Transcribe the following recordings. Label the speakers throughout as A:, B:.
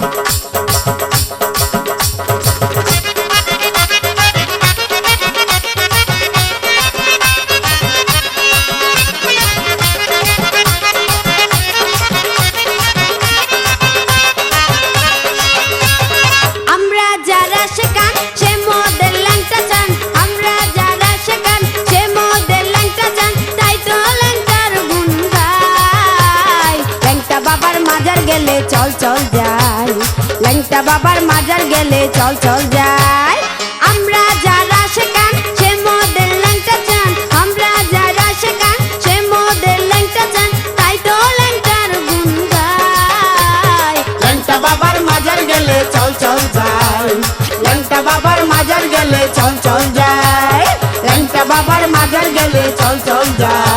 A: আমরা বাবার মাজার গেলে চল চল যাই। আমরা যারা শেখান, সে মোদের ল্যাংটা চান। আমরা যারা শেখান, সে মোদের ল্যাংটা চান। তাই তো ল্যাংটার গুণ গাই।
B: ল্যাংটা বাবার মাজার গেলে চল চল যাই। ল্যাংটা বাবার মাজার গেলে চল চল যাই। ল্যাংটা বাবার মাজার গেলে চল চল যাই।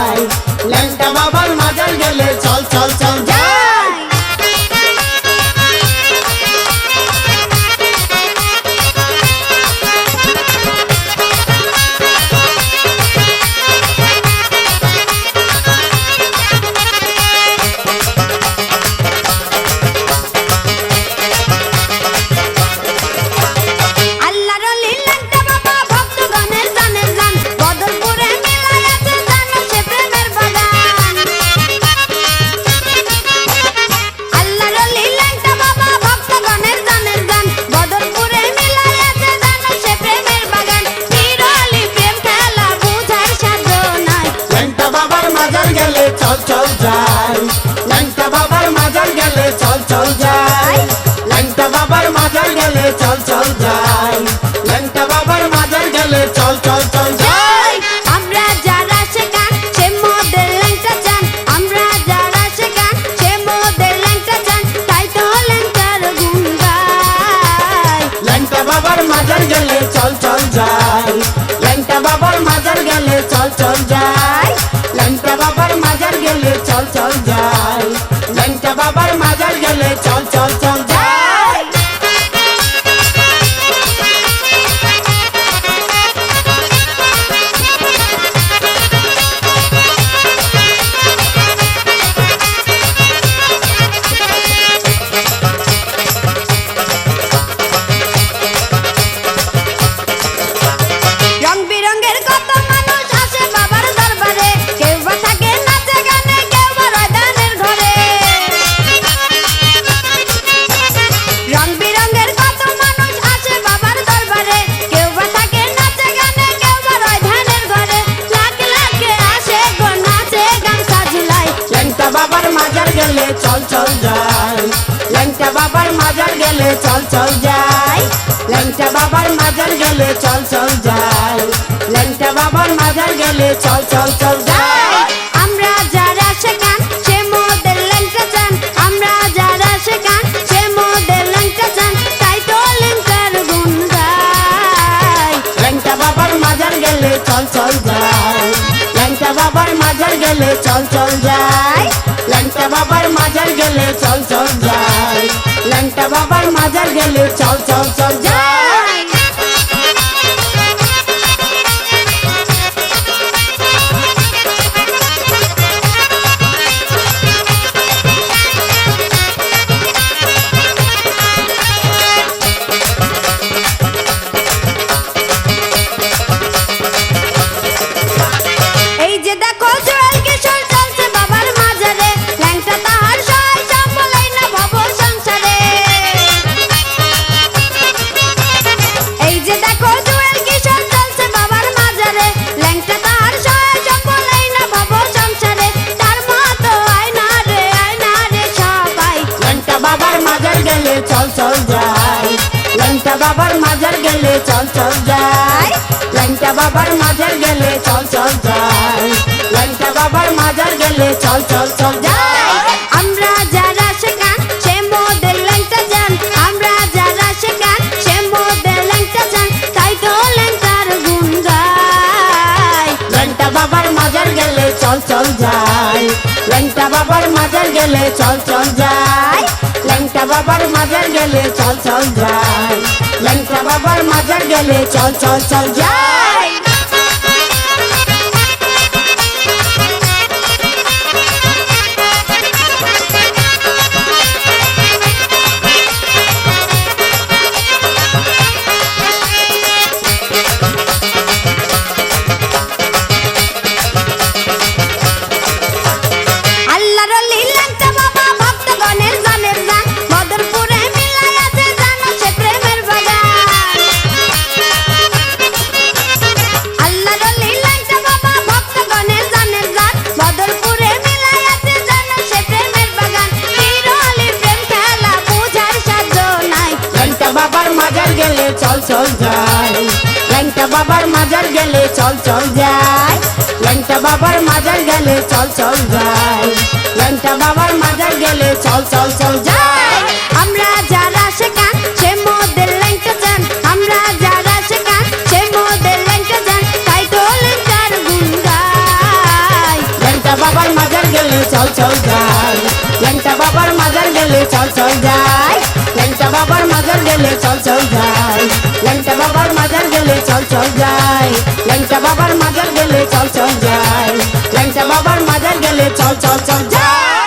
B: চল যাই।
A: ল্যাংটা
B: বাবার মাজার গেলে চল চল যাই। ল্যাংটা বাবার মাজার গেলে চল চল চল যাই।
A: আমরা যারা শেখান সে মোদের ল্যাংটা চান। আমরা যারা শেখান সে মোদের ল্যাংটা চান। তাই তো ল্যাংটার গুণ গাই।
B: ল্যাংটা বাবার মাজার গেলে চল চল যাই। ল্যাংটা বাবার মাজার গেলে চল চল যাই। ল্যাংটা বাবার মাজার গেলে চল চল যাই। ল্যাংটা বাবার মাজার গেলে চল চল
A: বাবার
B: মাজার গেলে চল চল যাই। ল্যাংটা বাবার মাজার গেলে চল চল যাই। ল্যাংটা বাবার মাজার গেলে চল চল যাই। ল্যাংটা বাবার মাজার গেলে চল চল চল যাই।
A: আমরা যারা শেখান সে মোদের ল্যাংটা চান। আমরা যারা শেখান সে মোদের ল্যাংটা চান। তাই তো ল্যাংটার গুণ গাই।
B: ল্যাংটা বাবার মাজার গেলে চল চল যাই। বাবার মাজার গেলে চল চল যাই। ল্যাংটা বাবার মাজার গেলে চল চল যাই। ল্যাংটা বাবার মাজার গেলে চল চল
A: বাবার মাজার
B: গেলে চল চল যাই। ল্যাংটা বাবার মাজার গেলে চল চল যাই। ল্যাংটা বাবার মাজার গেলে চল চল চল যাই।
A: আমরা যারা শেখান সে মোদের ল্যাংটা চান আমরা যারা শেখান সে মোদের ল্যাংটা চান তাই তো ল্যাংটার গুণ গাই
B: ল্যাংটা বাবার মাজার গেলে চল চল যাই। ল্যাংটা বাবার মাজার গেলে চল চল ল্যাংটা বাবার মাজার গেলে চল চল যাই। ল্যাংটা বাবার মাজার গেলে চল চল চল যাই। চল চল যায় ল্যাংটা বাবার মাজার গেলে চল চল যায় ল্যাংটা বাবার মাজার গেলে চল চল চল যায়
A: আমরা যারা শেখান, সে মোদের ল্যাংটা চান। আমরা যারা শেখান, সে মোদের ল্যাংটা চান। তাই তো ল্যাংটার গুণ গাই।
B: ল্যাংটা বাবার মাজার গেলে চল চল যায় ল্যাংটা বাবার মাজার গেলে চল চল ল্যাংটা বাবার মাজার গেলে চল চল যাই। ল্যাংটা বাবার মাজার গেলে চল চল যাই। ল্যাংটা বাবার মাজার গেলে চল চল যাই। ল্যাংটা বাবার মাজার গেলে চল চল চল যায়